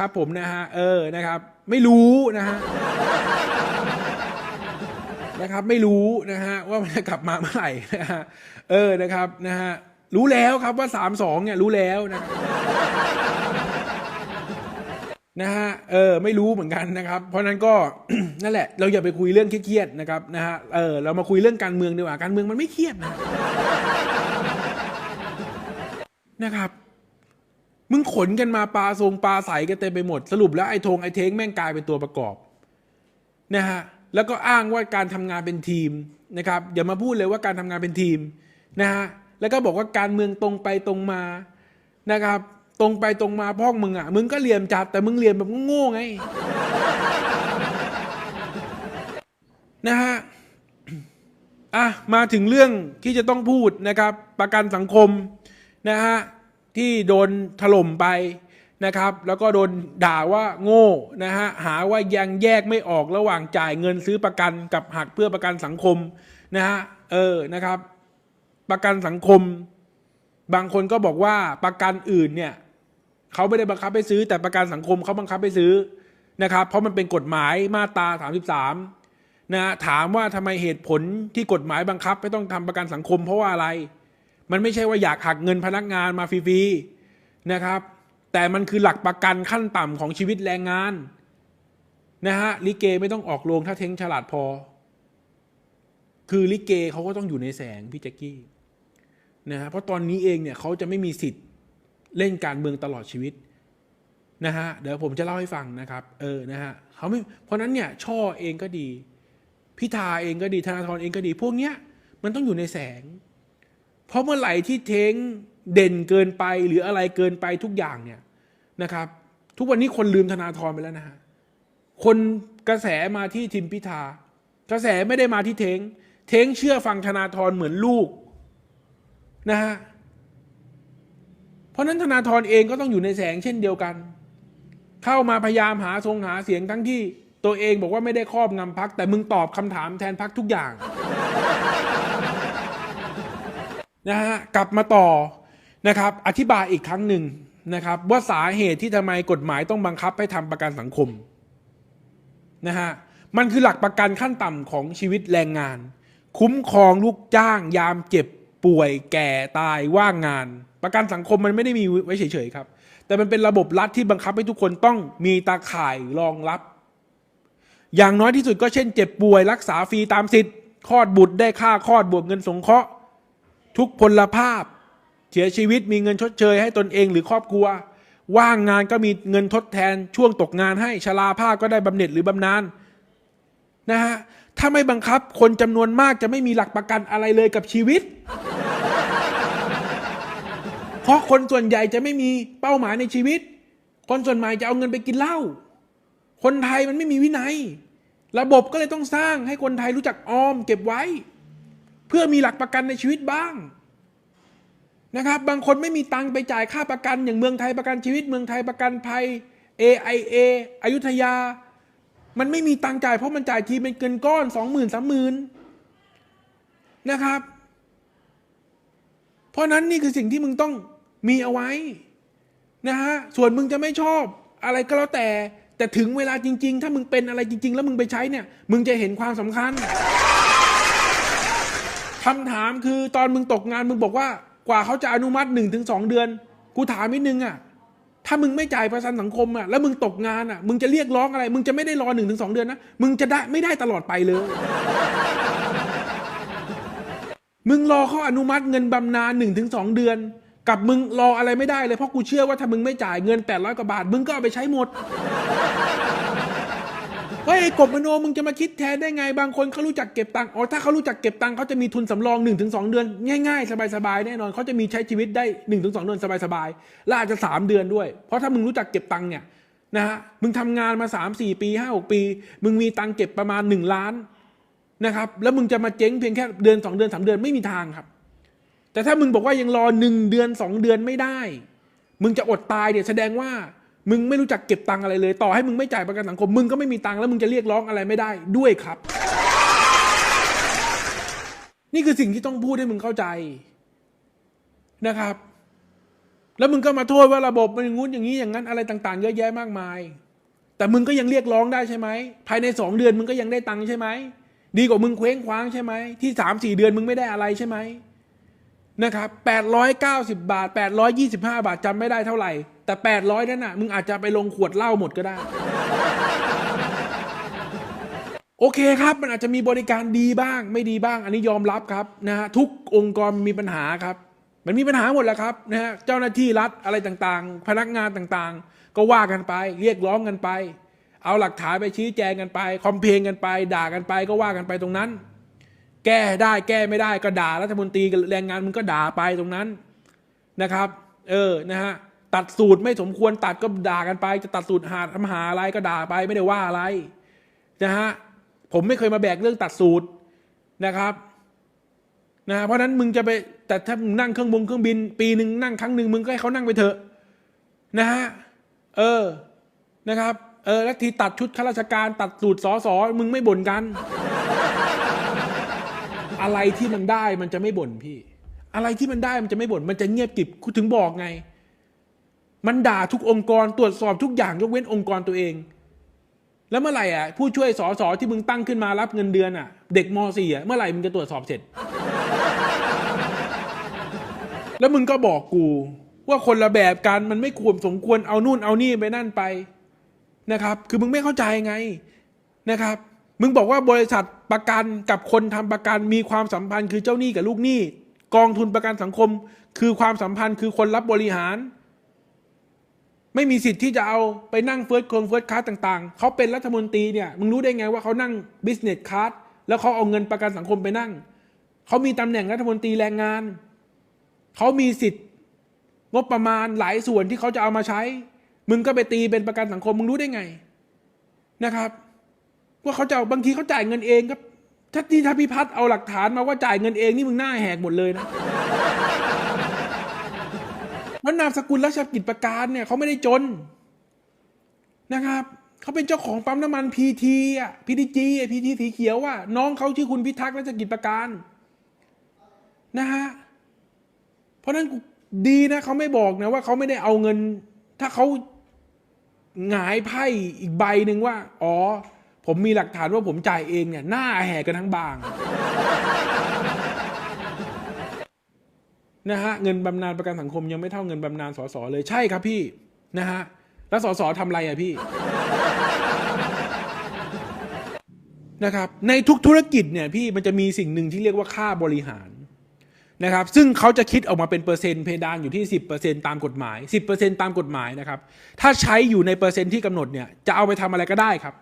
นะครับผมนะฮะเออนะครับ ไม่รู้นะฮะนะครับไม่รู้นะฮะว่ามันจะกลับมาเมื่อไหร่นะฮะเออนะครับนะฮะรู้แล้วครับว่าสามสองเนี่ยรู้แล้วนะนะฮะเออไม่รู้เหมือนกันนะครับ เพราะฉะนั้นก็นั่นแหละ เราอย่าไปคุยเรื่องเครียดๆนะครับนะฮะเออเรามาคุยเรื่องการเมืองดีกว่าการเมืองมันไม่เครียดนะนะครับ มึงขนกันมาปลาทรงปลาใสกันเต็มไปหมด สรุปแล้วไอ้ธงไอ้เท้งแม่งกลายเป็นตัวประกอบนะฮะแล้วก็อ้างว่าการทำงานเป็นทีมนะครับอย่ามาพูดเลยว่าการทำงานเป็นทีมนะฮะแล้วก็บอกว่าการเมืองตรงไปตรงมานะครับ ตรงไปตรงมาพ่องมึงอะ มึงก็เหลี่ยมจัดแต่มึงเหลี่ยมแบบโง่ไงนะฮะอะมาถึงเรื่องที่จะต้องพูดนะครับ ประกันสังคมนะฮะ ที่โดนถล่มไปนะครับ แล้วก็โดนด่าว่าโง่นะฮะหาว่ายังแยกไม่ออกระหว่างจ่ายเงินซื้อประกันกับหักเพื่อประกันสังคมนะฮะเออนะครับ ประกันสังคม บางคนก็บอกว่าประกันอื่นเนี่ยเขาไม่ได้บังคับให้ซื้อ แต่ประกันสังคมเขาบังคับให้ซื้อนะครับ เพราะมันเป็นกฎหมายมาตรา 33นะถามว่าทำไมเหตุผลที่กฎหมายบังคับ ไม่ต้องทำประกันสังคมเพราะว่าอะไร มันไม่ใช่ว่าอยากหักเงินพนักงานมาฟรีๆนะครับ แต่มันคือหลักประกันขั้นต่ำของชีวิตแรงงานนะฮะลิเกไม่ต้องออกโรงถ้าเท้งฉลาดพอ คือลิเกเขาก็ต้องอยู่ในแสงพี่แจ็กกี้นะฮะเพราะตอนนี้เองเนี่ยเขาจะไม่มีสิทธิ์เล่นการเมืองตลอดชีวิตนะฮะเดี๋ยวผมจะเล่าให้ฟังนะครับ เออนะฮะเขาไม่เพราะนั้นเนี่ยช่อเองก็ดีพิธาเองก็ดีธนาธรเองก็ดี พวกเนี้ยมันต้องอยู่ในแสง เพราะเมื่อไหร่ที่เท้งเด่นเกินไปหรืออะไรเกินไปทุกอย่างเนี่ยนะครับ ทุกวันนี้คนลืมธนาธรไปแล้วนะฮะคนกระแสมาที่ทิมพิธา กระแสไม่ได้มาที่เท้งเท้งเชื่อฟังธนาธรเหมือนลูกนะฮะเพราะนั้นธนาธรเองก็ต้องอยู่ในแสงเช่นเดียวกัน เข้ามาพยายามหาทรงหาเสียงทั้งที่ตัวเองบอกว่าไม่ได้ครอบงำพัก แต่มึงตอบคำถามแทนพักทุกอย่าง นะฮะกลับมาต่อนะครับอธิบายอีกครั้งหนึ่งนะครับ ว่าสาเหตุที่ทำไมกฎหมายต้องบังคับให้ทำประกันสังคมนะฮะมันคือหลักประกันขั้นต่ำของชีวิตแรงงาน คุ้มครองลูกจ้าง ยามเจ็บป่วยแก่ตายว่างงาน ประกันสังคมมันไม่ได้มีไว้เฉยๆครับ แต่มันเป็นระบบรัฐที่บังคับให้ทุกคนต้องมีตาข่ายรองรับ อย่างน้อยที่สุดก็เช่นเจ็บป่วย รักษาฟรีตามสิทธิ์คลอดบุตรได้ค่าคลอดบวกเงินสงเคราะห์ ทุกพลภาพ เสียชีวิตมีเงินชดเชยให้ตนเองหรือครอบครัว ว่างงานก็มีเงินทดแทนช่วงตกงานให้ชราภาพก็ได้บำเหน็จหรือบำนาญนะฮะถ้าไม่บังคับคนจำนวนมากจะไม่มีหลักประกันอะไรเลยกับชีวิต เพราะคนส่วนใหญ่จะไม่มีเป้าหมายในชีวิต คนส่วนใหญ่จะเอาเงินไปกินเหล้าคนไทยมันไม่มีวินัย ระบบก็เลยต้องสร้างให้คนไทยรู้จักออมเก็บไว้ เพื่อมีหลักประกันในชีวิตบ้างนะครับ บางคนไม่มีตังค์ไปจ่ายค่าประกัน อย่างเมืองไทยประกันชีวิต เมืองไทยประกันภัย AIA อยุธยา มันไม่มีตังค์จ่ายเพราะมันจ่ายทีเป็นเงินก้อนสองหมื่นสามหมื่นนะครับ เพราะนั้นนี่คือสิ่งที่มึงต้องมีเอาไว้นะฮะส่วนมึงจะไม่ชอบอะไรก็แล้วแต่ แต่ถึงเวลาจริง ๆ ถ้ามึงเป็นอะไรจริง ๆ แล้วมึงไปใช้เนี่ย มึงจะเห็นความสำคัญ คำถามคือตอนมึงตกงานมึงบอกว่า กว่าเขาจะอนุมัติหนึ่งถึงสองเดือน กูถามนิดนึงอะถ้ามึงไม่จ่ายประกันสังคมอะแล้วมึงตกงานอะ มึงจะเรียกร้องอะไร มึงจะไม่ได้รอหนึ่งถึงสองเดือนนะมึงจะได้ไม่ได้ตลอดไปเลย มึงรอเขาอนุมัติเงินบำนาญหนึ่งถึงสองเดือน กับมึงรออะไรไม่ได้เลยเพราะกูเชื่อว่าถ้ามึงไม่จ่ายเงินแปดร้อยกว่าบาท มึงก็เอาไปใช้หมด เฮ้ยไอ้กบมโนมึงจะมาคิดแทนได้ไงบางคนเขารู้จักเก็บตังค์อ๋อถ้าเขารู้จักเก็บตังค์เขาจะมีทุนสำรอง1นถึงสเดือน ง่ายๆ สบายๆแน่นอนเขาจะมีใช้ชีวิตได้1นถึงสเดือนสบายๆและอาจจะ 3 เดือนด้วย เพราะถ้ามึงรู้จักเก็บตังค์เนี่ยนะฮะมึงทำงานมา 3 4 ปี 5 6 ปี มึงมีตังค์เก็บประมาณ 1 ล้านนะครับแล้วมึงจะมาเจ๊งเพียงแค่เดือน 2 เดือน 3 เดือนไม่มีทางครับ แต่ถ้ามึงบอกว่ายังรอ 1 เดือน 2 เดือนไม่ได้ มึงจะอดตายเนี่ยแสดงว่า มึงไม่รู้จักเก็บตังค์อะไรเลย ต่อให้มึงไม่จ่ายประกันสังคม มึงก็ไม่มีตังค์แล้วมึงจะเรียกร้องอะไรไม่ได้ด้วยครับ นี่คือสิ่งที่ต้องพูดให้มึงเข้าใจนะครับ แล้วมึงก็มาโทษว่าระบบมันงงู้นอย่างนี้อย่างนั้นอะไรต่าง ๆ เยอะแยะมากมาย แต่มึงก็ยังเรียกร้องได้ใช่ไหมภายในสองเดือนมึงก็ยังได้ตังค์ใช่ไหมดีกว่ามึงเคว้งคว้างใช่ไหมที่สามสี่เดือนมึงไม่ได้อะไรใช่ไหมนะครับแปดร้อยเก้าสิบาทแปดร้อยยี่สิบห้าบาทจำไม่ได้เท่าไหร่ แต่แปดร้อยนั่นน่ะมึงอาจจะไปลงขวดเหล้าหมดก็ได้ โอเคครับ มันอาจจะมีบริการดีบ้าง ไม่ดีบ้าง อันนี้ยอมรับครับนะฮะทุกองค์กรมีปัญหาครับ มันมีปัญหาหมดแหล้วครับนะฮะเจ้าหน้าที่รัฐอะไรต่างๆ พนักงานต่างๆ ก็ว่ากันไป เรียกร้องกันไป เอาหลักฐานไปชี้แจงกันไปคอมเพลนกันไป ด่ากันไปก็ว่ากันไปตรงนั้น แก้ได้แก้ไม่ได้ก็ด่ารัฐมนตรีแรงงานมึงก็ด่าไปตรงนั้นนะครับ เออนะฮะ ตัดสูตรไม่สมควรตัดก็ด่ากันไป จะตัดสูตรหาทำหาอะไรก็ด่าไปไม่ได้ว่าอะไรนะฮะผมไม่เคยมาแบกเรื่องตัดสูตรนะครับนะเพราะนั้นมึงจะไปแต่ถ้ามึงนั่งเครื่องบงเครื่องบิน ปีหนึ่งนั่งครั้งหนึ่งมึงก็ให้เขานั่งไปเถอะนะฮะเออนะครับ เออแล้วทีตัดชุดข้าราชการ ตัดสูตรสอสอมึงไม่บ่นกัน อะไรที่มันได้มันจะไม่บ่นพี่ อะไรที่มันได้มันจะไม่บ่นมันจะเงียบกิบกูถึงบอกไง มันด่าทุกองค์กรตรวจสอบทุกอย่างยกเว้นองค์กรตัวเอง แล้วเมื่อไหร่อะผู้ช่วยสอสอที่มึงตั้งขึ้นมารับเงินเดือนอะ เด็กม .4 อะเมื่อไหร่มึงจะตรวจสอบเสร็จ แล้วมึงก็บอกกู ว่าคนละแบบกันมันไม่ควรสมควรเอานู่นเอานี่ไปนั่นไปนะครับ คือมึงไม่เข้าใจไงนะครับ มึงบอกว่าบริษัทประกันกับคนทำประกันมีความสัมพันธ์คือเจ้าหนี้กับลูกหนี้ กองทุนประกันสังคม คือความสัมพันธ์คือคนรับบริหาร ไม่มีสิทธิ์ที่จะเอาไปนั่งเฟิร์สคงเฟิร์สคลาสต่างๆ เขาเป็นรัฐมนตรีเนี่ยมึงรู้ได้ไงว่าเขานั่งบิสเนสคลาสแล้วเขาเอาเงินประกันสังคมไปนั่ง เขามีตำแหน่งรัฐมนตรีแรงงาน เขามีสิทธิ์งบประมาณหลายส่วนที่เขาจะเอามาใช้ มึงก็ไปตีเป็นประกันสังคมมึงรู้ได้ไงนะครับว่าเขาจะาบางทีเขาจ่ายเงินเองครับถ้าที่ถ้าพิพัฒน์เอาหลักฐานมาว่าจ่ายเงินเองนี่มึงหน้าแหกหมดเลยนะ มันนามสกุลราชกิจประการเนี่ยเขาไม่ได้จนนะครับเขาเป็นเจ้าของปั๊มน้ำมันพีทีอะพีทีจีพีทีสีเขียวอะน้องเขาชื่อคุณพิทักษ์ราชกิจประการนะฮะเพราะนั้นดีนะเขาไม่บอกนะว่าเขาไม่ได้เอาเงิน ถ้าเขาหงายไพ่อีกใบหนึ่งว่า อ๋อ ผมมีหลักฐานว่าผมจ่ายเองเนี่ยหน้าแหกกันทั้งบาง นะฮะเงินบำนาญประกันสังคมยังไม่เท่าเงินบำนาญสสเลยใช่ครับพี่นะฮะแล้วสสทำไรอะพี่นะครับในทุกธุรกิจเนี่ยพี่มันจะมีสิ่งหนึ่งที่เรียกว่าค่าบริหารนะครับซึ่งเขาจะคิดออกมาเป็นเปอร์เซ็นต์เพดานอยู่ที่ 10%ตามกฎหมาย 10%ตามกฎหมายนะครับถ้าใช้อยู่ในเปอร์เซ็นต์ที่กำหนดเนี่ยจะเอาไปทำอะไรก็ได้ครับ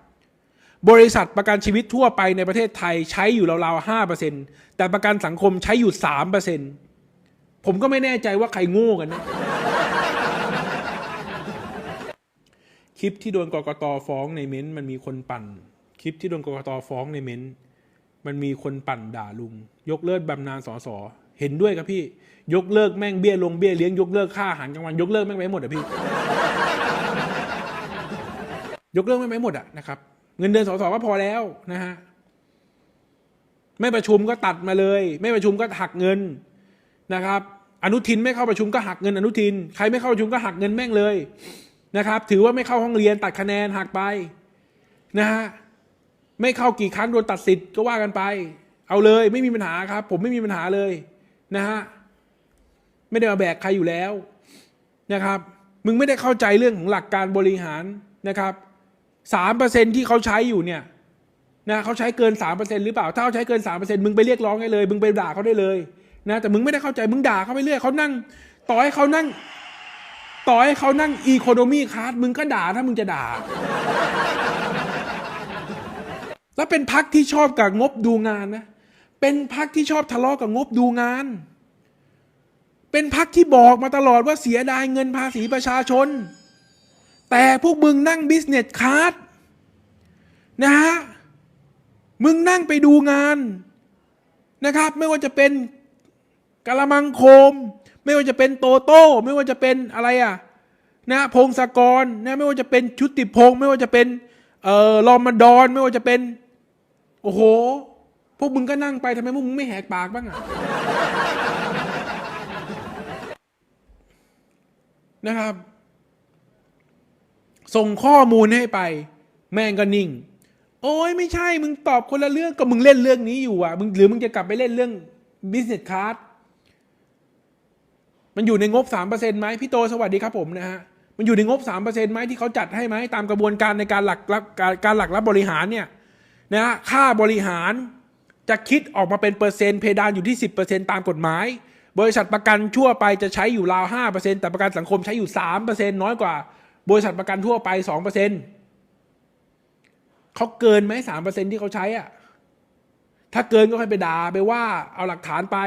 บริษัทประกันชีวิตทั่วไปในประเทศไทยใช้อยู่ราวๆ5%แต่ประกันสังคมใช้อยู่ 3% ผมก็ไม่แน่ใจว่าใครโง่กันนะคลิปที่โดนกกตฟ้องในเม้นต์มันมีคนปั่น คลิปที่โดนกกตฟ้องในเม้นต์มันมีคนปั่นด่าลุง ยกเลิกบำนาญสอสอเห็นด้วยครับพี่ ยกเลิกแม่งเบี้ยลงเบี้ยเลี้ยงยกเลิกค่าอาหารกลางวันยกเลิกแม่งไปหมดอะพี่ ยกเลิกแม่งไปหมดอะนะครับ เงินเดือนสอสอก็พอแล้วนะฮะไม่ประชุมก็ตัดมาเลย ไม่ประชุมก็หักเงินนะครับ อนุทินไม่เข้าประชุมก็หักเงินอนุทิน ใครไม่เข้าประชุมก็หักเงินแม่งเลยนะครับ ถือว่าไม่เข้าห้องเรียนตัดคะแนนหักไปนะฮะไม่เข้ากี่ครั้งโดนตัดสิทธิ์ก็ว่ากันไป เอาเลยไม่มีปัญหาครับ ผมไม่มีปัญหาเลยนะฮะไม่ได้มาแบกใครอยู่แล้วนะครับ มึงไม่ได้เข้าใจเรื่องของหลักการบริหารนะครับสามเปอร์เซ็นที่เขาใช้อยู่เนี่ยนะเขาใช้เกินสามเปอร์เซ็นหรือเปล่า ถ้าเขาใช้เกินสามเปอร์เซ็นมึงไปเรียกร้องได้เลย มึงไปด่าเขาได้เลย นะแต่มึงไม่ได้เข้าใจมึงด่าเขาไปเรื่อยเขานั่ง ต่อให้เขานั่ง ต่อให้เขานั่งอีโคโนมีคลาสมึงก็ด่าถ้ามึงจะด่า แล้วเป็นพักที่ชอบกับงบดูงานนะเป็นพักที่ชอบทะเลาะกับงบดูงาน เป็นพักที่บอกมาตลอดว่าเสียดายเงินภาษีประชาชน แต่พวกมึงนั่งบิสเนสคลาสนะฮะมึงนั่งไปดูงานนะครับ ไม่ว่าจะเป็น กะละมังโคม ไม่ว่าจะเป็นโตโต้ ไม่ว่าจะเป็นอะไรอะนะพงศกรนะไม่ว่าจะเป็นชุติพงศ์ไม่ว่าจะเป็นเอ่อรอมฎอน ไม่ว่าจะเป็น โอ้โห พวกมึงก็นั่งไปทำไมพวกมึงไม่แหกปากบ้างอะนะครับ ส่งข้อมูลให้ไป แม่งก็นิ่ง โอ้ยไม่ใช่ มึงตอบคนละเรื่องก็มึงเล่นเรื่องนี้อยู่อะมึงหรือมึงจะกลับไปเล่นเรื่อง business class มันอยู่ในงบสามเปอร์เซ็นต์ไหมพี่โตสวัสดีครับผมนะฮะมันอยู่ในงบสามเปอร์เซ็นต์ไหมที่เขาจัดให้ไหมตามกระบวนการในการหลักรับการการหลักรับบริหารเนี่ยนะฮะค่าบริหารจะคิดออกมาเป็นเปอร์เซ็นต์เพดานอยู่ที่สิบเปอร์เซ็นต์ตามกฎหมาย บริษัทประกันทั่วไปจะใช้อยู่ราวห้าเปอร์เซ็นต์แต่ประกันสังคมใช้อยู่สามเปอร์เซ็นต์น้อยกว่า บริษัทประกันทั่วไปสองเปอร์เซ็นต์เขาเกินไหมสามเปอร์เซ็นที่เขาใช้อะถ้าเกินก็ค่อยไปด่าไปว่าเอาหลักฐานไป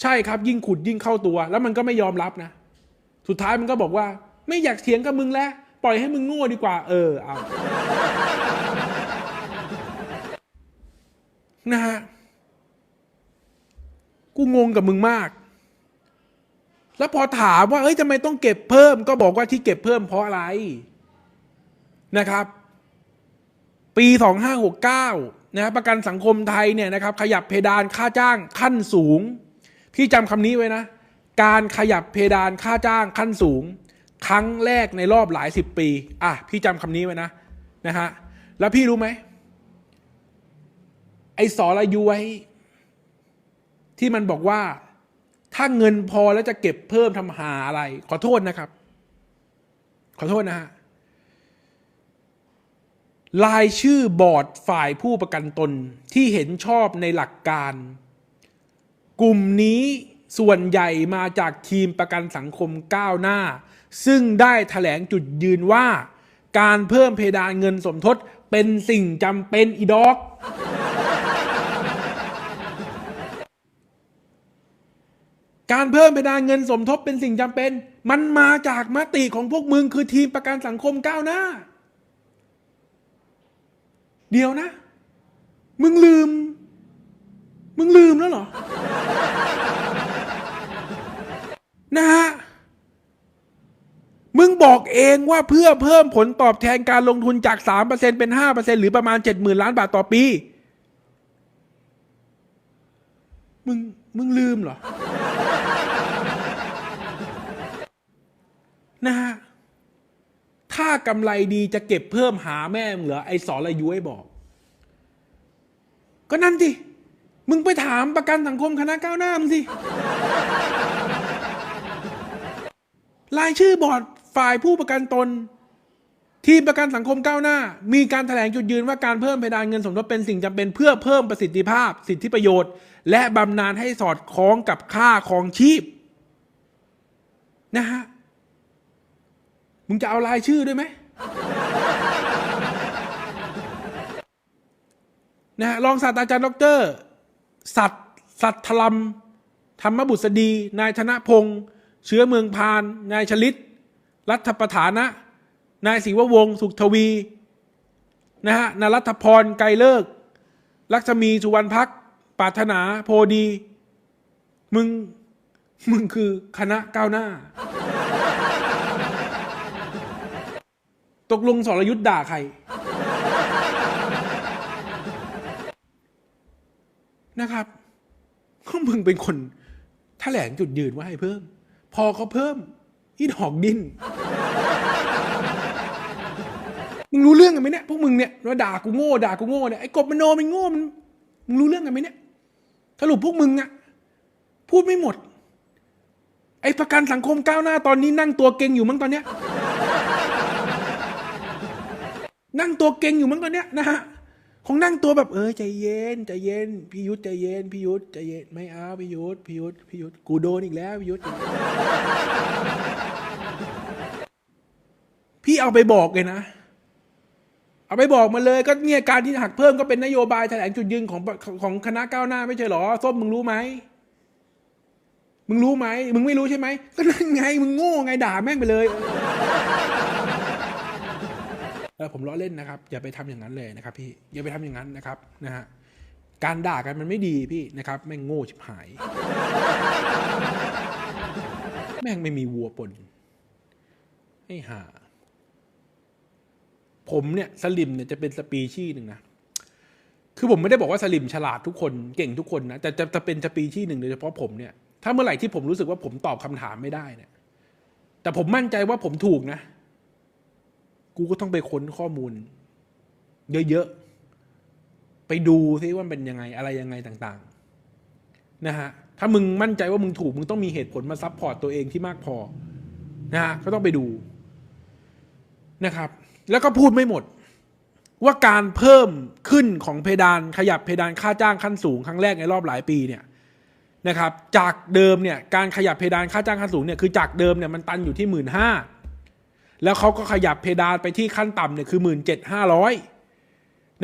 ใช่ครับยิ่งขุดยิ่งเข้าตัว แล้วมันก็ไม่ยอมรับนะ สุดท้ายมันก็บอกว่า ไม่อยากเถียงกับมึงแล้ว ปล่อยให้มึงโง่ดีกว่า เออเอานะฮะกูงงกับมึงมาก แล้วพอถามว่าเอ้ยทำไมต้องเก็บเพิ่ม ก็บอกว่าที่เก็บเพิ่มเพราะอะไรนะครับ ปี 2569นะประกันสังคมไทยเนี่ยนะครับ ขยับเพดานค่าจ้างขั้นสูง พี่จำคำนี้ไว้นะ การขยับเพดานค่าจ้างขั้นสูง ครั้งแรกในรอบหลายสิบปี อะ พี่จำคำนี้ไว้นะนะฮะแล้วพี่รู้ไหมไอ้สอระยุ้ยที่มันบอกว่า ถ้าเงินพอแล้วจะเก็บเพิ่มทำหาอะไร ขอโทษนะครับ ขอโทษนะฮะรายชื่อบอร์ดฝ่ายผู้ประกันตนที่เห็นชอบในหลักการ กลุ่มนี้ส่วนใหญ่มาจากทีมประกันสังคมก้าวหน้า ซึ่งได้ถแถลงจุดยืนว่า การเพิ่มเพดานเงินสมทบเป็นสิ่งจำเป็นอีดอก การเพิ่มเพดานเงินสมทบเป็นสิ่งจำเป็น มันมาจากมติของพวกมึงคือทีมประกันสังคมก้าวหน้า เดียวนะ มึงลืม มึงลืมแล้วเหรอ นะฮะ มึงบอกเองว่าเพื่อเพิ่มผลตอบแทนการลงทุนจาก 3%เป็น 5%หรือประมาณ 70,000 ล้านบาทต่อปี มึง มึงลืมเหรอ นะฮะ ถ้ากำไรดีจะเก็บเพิ่มหาแม่มเหรอไอ้สอระยุ้ยบอก ก็นั่นสิ มึงไปถามประกันสังคมคณะก้าวหน้ามึงสิ รายชื่อบอร์ดฝ่ายผู้ประกันตน ทีมประกันสังคมก้าวหน้า มีการถแถลงจุดยืนว่าการเพิ่มเพดานเงินสมทบเป็นสิ่งจำเป็นเพื่อเพิ่มประสิทธิภาพ สิทธิประโยชน์ และบำนาญให้สอดคล้องกับค่าครองชีพ นะฮะ มึงจะเอารายชื่อด้วยไหมนะฮะรองศาสตราจารย์ดอกเตอร สัตว์สัตธรรม ธรรมบุษดี นายธนพงศ์เชื้อเมืองพาน นายชลิต รัฐประธานะ นายศิววงศ์สุขทวีนะฮะนรัฐพรไกรเลิก ลักษมีสุวรรณพักปารถนาโพดี มึง มึงคือคณะก้าวหน้า ตกลงสรยุทธ์ด่าใคร นะครับก็มึงเป็นคนแถลงจุดยืนว่าให้เพิ่ม พอเขาเพิ่มอีดอกดินมึงรู้เรื่องกันไหมเนี่ยพวกมึงเนี่ยว่าด่ากูโง่ด่ากูโง่เนี่ยไอ้กบมันโนมันโง่มันมึงรู้เรื่องกันไหมเนี่ยสรุปพวกมึงอะพูดไม่หมด ไอ้ประกันสังคมก้าวหน้าตอนนี้นั่งตัวเก่งอยู่มั้งตอนเนี้ยนั่งตัวเก่งอยู่มั้งตอนเนี้ยนะฮะ คงนั่งตัวแบบเออใจเย็นใจเย็นพี่ยุทธใจเย็นพี่ยุทธใจเย็นไม่เอาพี่ยุทธพี่ยุทธพี่ยุทธกูโดนอีกแล้วพี่ยุทธพี่เอาไปบอกเลยนะ เอาไปบอกมาเลยก็เนี่ยการที่หักเพิ่มก็เป็นนโยบายแถลงจุดยืนของของคณะก้าวหน้าไม่ใช่หรอส้มมึงรู้ไหมมึงรู้ไหมมึงไม่รู้ใช่ไหมก็นั่นไงมึงโง่ไงด่าแม่งไปเลย เออผมล้อเล่นนะครับ อย่าไปทำอย่างนั้นเลยนะครับ พี่อย่าไปทำอย่างนั้นนะครับนะฮะการด่ากันมันไม่ดีพี่นะครับ แม่งโง่ชิบหาย แม่งไม่มีวัวปนไอ้ห่าผมเนี่ยสลิมเนี่ยจะเป็นสปีชีหนึ่งนะคือผมไม่ได้บอกว่าสลิมฉลาดทุกคนเก่งทุกคนนะแต่จะจะเป็นสปีชีหนึ่งโดยเฉพาะผมเนี่ยถ้าเมื่อไหร่ที่ผมรู้สึกว่าผมตอบคำถามไม่ได้เนี่ย แต่ผมมั่นใจว่าผมถูกนะ กูก็ต้องไปค้นข้อมูล เยอะๆ ไปดูซิว่ามันเป็นยังไงอะไรยังไงต่างๆนะฮะถ้ามึงมั่นใจว่ามึงถูก มึงต้องมีเหตุผลมาซับพอร์ตตัวเองที่มากพอนะฮะก็ต้องไปดูนะครับ แล้วก็พูดไม่หมด ว่าการเพิ่มขึ้นของเพดานขยับเพดานค่าจ้างขั้นสูงครั้งแรกในรอบหลายปีเนี่ยนะครับ จากเดิมเนี่ยการขยับเพดานค่าจ้างขั้นสูงเนี่ยคือจากเดิมเนี่ยมันตันอยู่ที่หมื่นห้า แล้วเขาก็ขยับเพดานไปที่ขั้นต่ำเนี่ยคือหมื่นเจ็ดห้าร้อย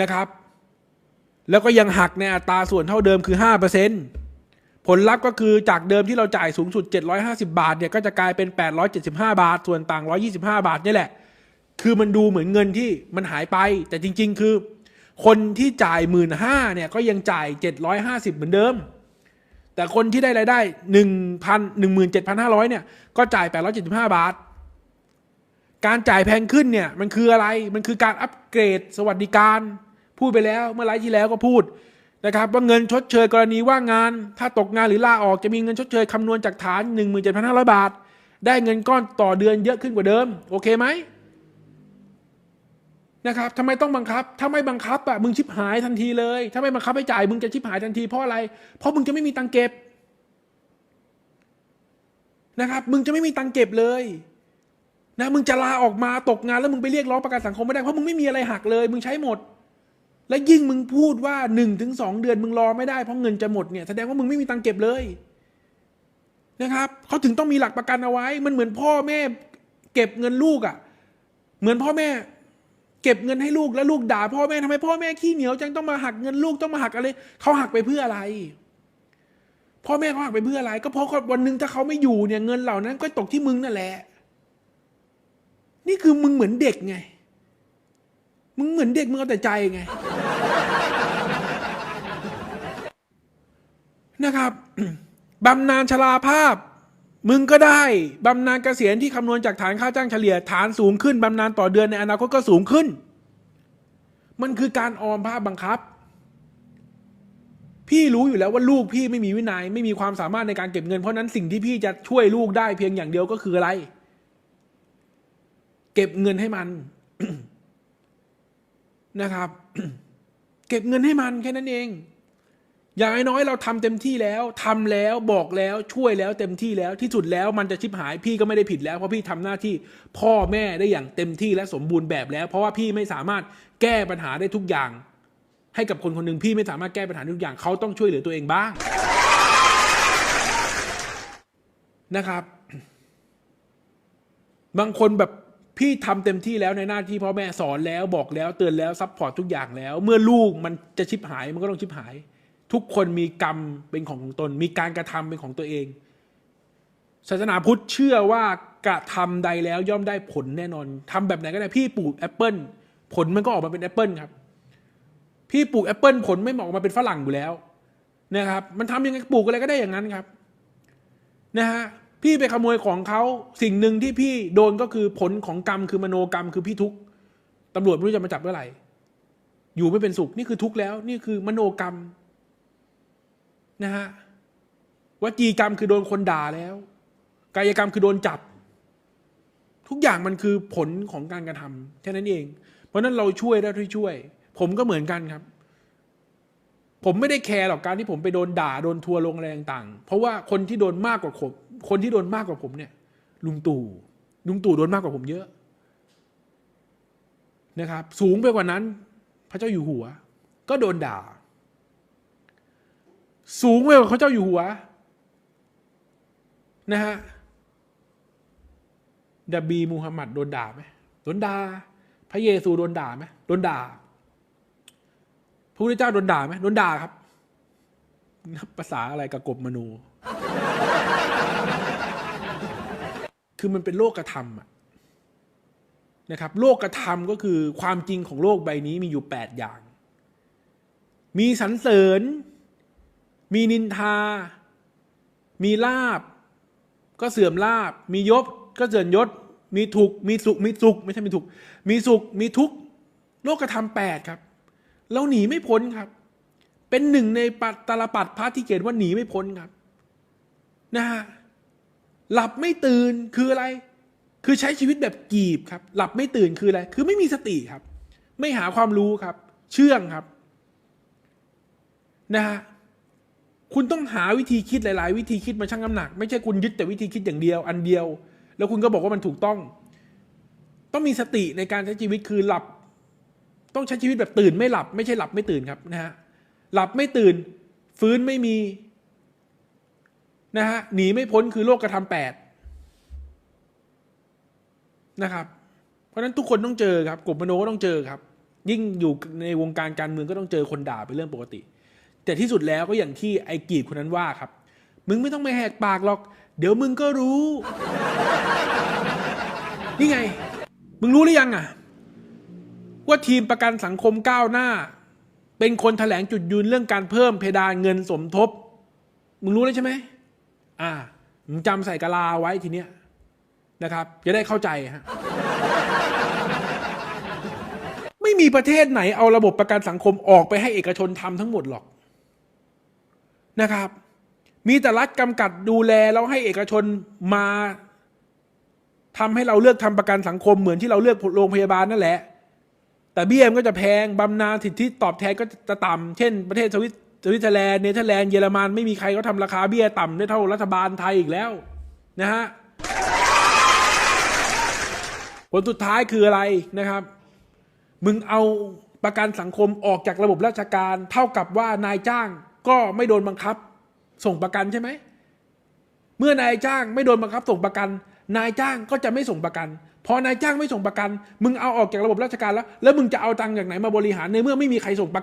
นะครับ แล้วก็ยังหักในอัตราส่วนเท่าเดิมคือห้าเปอร์เซ็นผลลัพธ์ก็คือจากเดิมที่เราจ่ายสูงสุด 750 บาทเนี่ยก็จะกลายเป็น 875 บาท ส่วนต่าง 125 บาทนี่แหละ คือมันดูเหมือนเงินที่มันหายไป แต่จริง ๆ คือ คนที่จ่ายหมื่นห้าเนี่ยก็ยังจ่าย 750 เหมือนเดิม แต่คนที่ได้รายได้หนึ่งพันหนึ่งหมื่นเจ็ดพันห้าร้อยเนี่ยก็จ่ายแปดร้อยเจ็ดสิบห้าบาท การจ่ายแพงขึ้นเนี่ยมันคืออะไรมันคือการอัปเกรด สวัสดิการ พูดไปแล้วเมื่อไรที่แล้วก็พูดนะครับว่าเงินชดเชยกรณีว่างงาน ถ้าตกงานหรือลาออกจะมีเงินชดเชยคำนวณจากฐาน 17,500 บาท ได้เงินก้อนต่อเดือนเยอะขึ้นกว่าเดิม โอเคไหมนะครับทำไมต้องบังคับ ถ้าไม่บังคับอะมึงชิบหายทันทีเลย ถ้าไม่บังคับให้จ่ายมึงจะชิบหายทันทีเพราะอะไร เพราะมึงจะไม่มีตังเก็บนะครับ มึงจะไม่มีตังเก็บเลย นะมึงจะลาออกมาตกงานแล้วมึงไปเรียกร้องประกันสังคมไม่ได้เพราะมึงไม่มีอะไรหักเลย มึงใช้หมด และยิ่งมึงพูดว่าหนึ่งถึงสองเดือนมึงรอไม่ได้เพราะเงินจะหมดเนี่ยแสดงว่ามึงไม่มีตังค์เก็บเลยนะครับเขาถึงต้องมีหลักประกันเอาไว้ มันเหมือนพ่อแม่ เก็บเงินลูกอะ่ะ เหมือนพ่อแม่ เก็บเงินให้ลูกแล้วลูกด่าพ่อแม่ทำไมพ่อแม่ขี้เหนียวจังต้องมาหักเงินลูกต้องมาหักอะไรเขาหักไปเพื่ออะไรพ่อแม่เขาหักไปเพื่ออะไร ก็เพราะวันหนึ่งถ้าเขาไม่อยู่เนี่ยเงินเหล่านั้นก็ตกที่มึงนั่นแหละ นี่คือมึงเหมือนเด็กไง มึงเหมือนเด็กมึงเอาแต่ใจไง นะครับบำนาญชราภาพ มึงก็ได้บำนาญเกษียณที่คำนวณจากฐานค่าจ้างเฉลี่ยฐานสูงขึ้นบำนาญต่อเดือนในอนาคตก็สูงขึ้น มันคือการออมภาพบังคับ พี่รู้อยู่แล้วว่าลูกพี่ไม่มีวินัย ไม่มีความสามารถในการเก็บเงินเพราะนั้นสิ่งที่พี่จะช่วยลูกได้เพียงอย่างเดียวก็คืออะไร เก็บเงินให้มันนะครับ เก็บเงินให้มันแค่นั้นเอง อย่างน้อยเราทำเต็มที่แล้วทำแล้วบอกแล้วช่วยแล้วเต็มที่แล้วที่สุดแล้วมันจะชิบหายพี่ก็ไม่ได้ผิดแล้วเพราะพี่ทำหน้าที่พ่อแม่ได้อย่างเต็มที่และสมบูรณ์แบบแล้ว เพราะว่าพี่ไม่สามารถแก้ปัญหาได้ทุกอย่าง ให้กับคนคนหนึ่งพี่ไม่สามารถแก้ปัญหาทุกอย่างเขาต้องช่วยเหลือตัวเองบ้างนะครับ บางคนแบบ พี่ทำเต็มที่แล้วในหน้าที่พ่อแม่สอนแล้วบอกแล้วเตือนแล้วซัพพอร์ตทุกอย่างแล้ว เมื่อลูกมันจะชิบหายมันก็ต้องชิบหาย ทุกคนมีกรรมเป็นของตน มีการกระทำเป็นของตัวเอง ศาสนาพุทธเชื่อว่ากระทำใดแล้วย่อมได้ผลแน่นอนทำแบบไหนก็ได้พี่ปลูกแอปเปิลผลมันก็ออกมาเป็นแอปเปิลครับ พี่ปลูกแอปเปิลผลไม่ออกมาเป็นฝรั่งอยู่แล้วนะครับ มันทำยังไงปลูกอะไรก็ได้อย่างนั้นครับ นะฮะ พี่ไปขโมยของเขาสิ่งหนึ่งที่พี่โดนก็คือผลของกรรมคือมโนกรรมคือพี่ทุกตำรวจไม่รู้จะมาจับเมื่อไหร่ อยู่ไม่เป็นสุขนี่คือทุกข์แล้ว นี่คือมโนกรรมนะฮะวจีกรรมคือโดนคนด่าแล้ว กายกรรมคือโดนจับ ทุกอย่างมันคือผลของการกระทำแค่นั้นเอง เพราะนั้นเราช่วยได้ที่ช่วย ผมก็เหมือนกันครับ ผมไม่ได้แคร์หรอกการที่ผมไปโดนด่าโดนทัวร์ลงอะไรต่างๆ เพราะว่าคนที่โดนมากกว่าผมคนที่โดนมากกว่าผมเนี่ย ลุงตู่ลุงตู่โดนมากกว่าผมเยอะนะครับ สูงไปกว่านั้น พระเจ้าอยู่หัว ก็โดนด่า สูงไปกว่าพระเจ้าอยู่หัวนะฮะดาบีมูฮัมหมัดโดนด่าไหมโดนด่าพระเยซูโดนด่าไหมโดนด่า พระพุทธเจ้าโดนด่าไหมโดนด่าครับนับภาษาอะไรกับกบมนู คือมันเป็นโลกกระทำอะนะครับ โลกกระทำก็คือความจริงของโลกใบนี้มีอยู่แปดอย่าง มีสรรเสริญ มีนินทา มีลาบ ก็เสื่อมลาบ มียศก็เสื่อมยศ มีทุกมีสุข มีสุข ไม่ใช่มีทุกมีสุข มีทุกข์ โลกกระทำแปดครับ เราหนีไม่พ้นครับ เป็นหนึ่งในปัตตลปัดพระที่เขียนว่าหนีไม่พ้นครับนะฮะหลับไม่ตื่นคืออะไร คือใช้ชีวิตแบบกีบครับ หลับไม่ตื่นคืออะไร คือไม่มีสติครับ ไม่หาความรู้ครับ เชื่องครับนะฮะคุณต้องหาวิธีคิดหลาย ๆ วิธีคิดมาชั่งน้ำหนัก ไม่ใช่คุณยึดแต่วิธีคิดอย่างเดียว อันเดียว แล้วคุณก็บอกว่ามันถูกต้อง ต้องมีสติในการใช้ชีวิตคือหลับ ต้องใช้ชีวิตแบบตื่นไม่หลับ ไม่ใช่หลับไม่ตื่นครับนะฮะหลับไม่ตื่น ฟื้นไม่มีนะฮะหนีไม่พ้นคือโลกกระทำแปดนะครับ เพราะนั้นทุกคนต้องเจอครับกบมโนก็ต้องเจอครับ ยิ่งอยู่ในวงการการเมืองก็ต้องเจอคนด่าเป็นเรื่องปกติ แต่ที่สุดแล้วก็อย่างที่ไอ้กีบคนนั้นว่าครับ มึงไม่ต้องมาแหกปากหรอก เดี๋ยวมึงก็รู้ นี่ไง มึงรู้หรือยังอะ ว่าทีมประกันสังคมก้าวหน้า เป็นคนแถลงจุดยืนเรื่องการเพิ่มเพดานเงินสมทบ มึงรู้แล้วใช่ไหมอ่ามึงจำใส่กะลาไว้ทีเนี้ยนะครับ จะได้เข้าใจฮะไม่มีประเทศไหนเอาระบบประกันสังคมออกไปให้เอกชนทำทั้งหมดหรอกนะครับ มีแต่รัฐกำกัดดูแลแล้วให้เอกชนมาทำให้เราเลือกทำประกันสังคมเหมือนที่เราเลือกโรงพยาบาลนั่นแหละ แต่เบี้ยมันก็จะแพงบำนาญสิทธิตอบแทนก็จะต่ำเช่นประเทศสวิตสวิตเซอร์แลนด์เนเธอร์แลนด์เยอรมันไม่มีใครเขาทำราคาเบี้ยต่ำได้เท่ารัฐบาลไทยอีกแล้วนะฮะผลสุดท้ายคืออะไรนะครับ มึงเอาประกันสังคมออกจากระบบราชการ เท่ากับว่านายจ้างก็ไม่โดนบังคับ ส่งประกันใช่ไหม เมื่อนายจ้างไม่โดนบังคับ ส่งประกัน นายจ้างก็จะไม่ส่งประกัน พอนายจ้างไม่ส่งประกัน มึงเอาออกจากระบบราชการแล้ว แล้วมึงจะเอาตังค์จากไหนมาบริหารในเมื่อไม่มีใครส่งประกัน